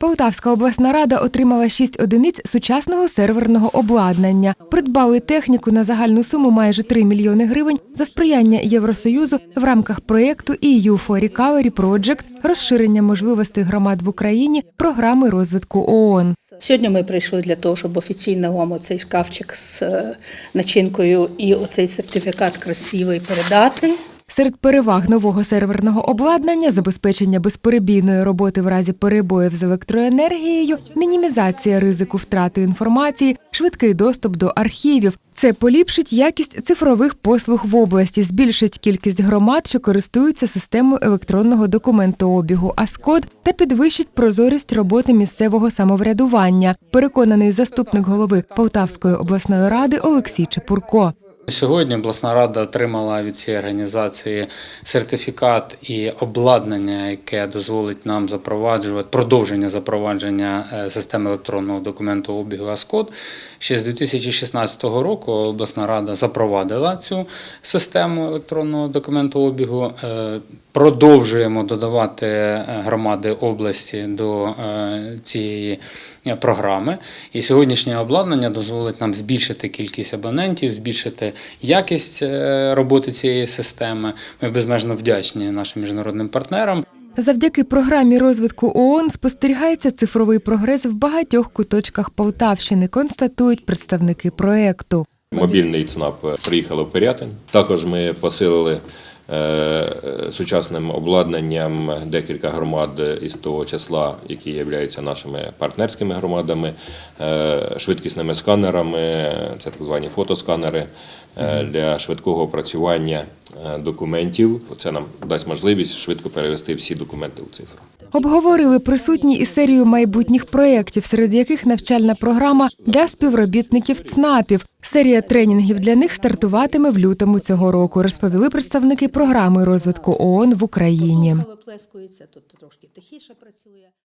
Полтавська обласна рада отримала шість одиниць сучасного серверного обладнання. Придбали техніку на загальну суму майже 3 мільйони гривень за сприяння Євросоюзу в рамках проєкту EU for Recovery Project розширення можливостей громад в Україні програми розвитку ООН. Сьогодні ми прийшли для того, щоб офіційно вам оцей шкафчик з е, начинкою і оцей сертифікат красивий передати. Серед переваг нового серверного обладнання забезпечення безперебійної роботи в разі перебоїв з електроенергією, мінімізація ризику втрати інформації, швидкий доступ до архівів. Це поліпшить якість цифрових послуг в області, збільшить кількість громад, що користуються системою електронного документообігу АСКОД та підвищить прозорість роботи місцевого самоврядування. Переконаний заступник голови Полтавської обласної ради Олексій Чепурко. Сьогодні обласна рада отримала від цієї організації сертифікат і обладнання, яке дозволить нам запроваджувати продовження запровадження е, системи електронного документообігу АСКОД. Ще з 2016 року обласна рада запровадила цю систему електронного документообігу. Е, Продовжуємо додавати е, громади області до цієї програми. І сьогоднішнє обладнання дозволить нам збільшити кількість абонентів, збільшити якість е, роботи цієї системи. Ми безмежно вдячні нашим міжнародним партнерам. Завдяки програмі розвитку ООН спостерігається цифровий прогрес в багатьох куточках Полтавщини, констатують представники проекту. Мобільний ЦНАП приїхало в Пирятин. Також ми посилили сучасним обладнанням декілька громад із того числа, які являються нашими партнерськими громадами, е, швидкісними сканерами, це так звані фотосканери е, для швидкого опрацювання е, документів. Це нам дасть можливість швидко перевести всі документи у цифру. Обговорили присутні і серію майбутніх проєктів, серед яких навчальна програма для співробітників ЦНАПів. Серія тренінгів для них стартуватиме в лютому цього року, розповіли представники програми розвитку ООН в Україні.